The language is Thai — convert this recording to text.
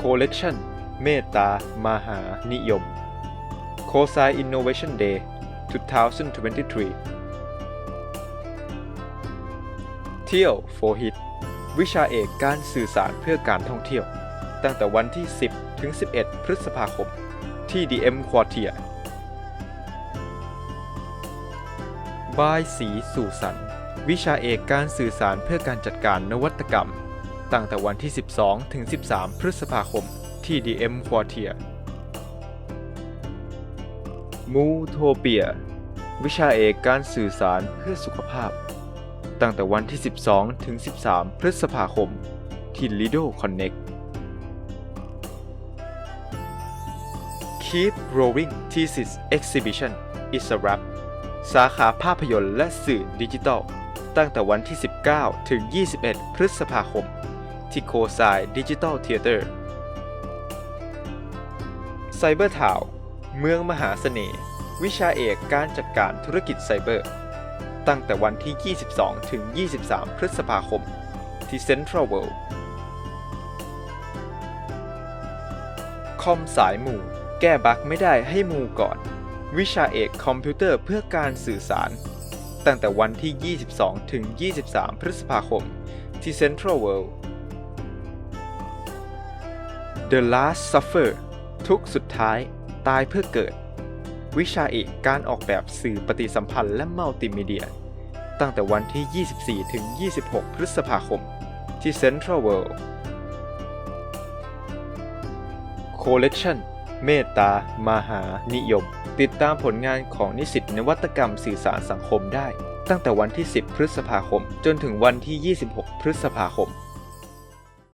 Collection เมตตามหานิยม c o s i Innovation Day 2023 เที่ยว for hit วิชาเอกการสื่อสารเพื่อการท่องเที่ยว ตั้งแต่วันที่ 10 ถึง 11 พฤษภาคม ที่ DM Quartier บายสีสู่สัน วิชาเอกการสื่อสารเพื่อการจัดการนวัตกรรม ตั้งแต่วันที่ 12 ถึง 13 พฤษภาคมที่ DM Quartier มูโทเปีย วิชาเอกการสื่อสารเพื่อสุขภาพ ตั้งแต่วันที่ 12 ถึง 13 พฤษภาคม ที่ Lido Connect Keep Growing Thesis Exhibition is a wrap สาขาภาพยนตร์และสื่อดิจิทัล ตั้งแต่วันที่ 19 ถึง 21 พฤษภาคม ที่โคไซดิจิทัลเทเตอร์ไซเบอร์ทาวเมืองมหาเสน่ห์ วิชาเอกการจัดการธุรกิจไซเบอร์ ตั้งแต่วันที่ 22 ถึง 23 พฤษภาคม ที่ Central World คอมสายหมู่ แก้บั๊กไม่ได้ให้หมู่ก่อน วิชาเอกคอมพิวเตอร์เพื่อการสื่อสาร ตั้งแต่วันที่ 22 ถึง 23 พฤษภาคม ที่ Central World The Last Suffer ทุกสุดท้ายตายเพื่อเกิด วิชาเอกการออกแบบสื่อปฏิสัมพันธ์และมัลติมีเดีย ตั้งแต่วันที่ 24 ถึง 26 พฤษภาคม ที่ Central World Collection เมตตา มหานิยม ติดตามผลงานของนิสิตนวัตกรรมสื่อสารสังคมได้ ตั้งแต่วันที่ 10 พฤษภาคม จนถึงวันที่ 26 พฤษภาคม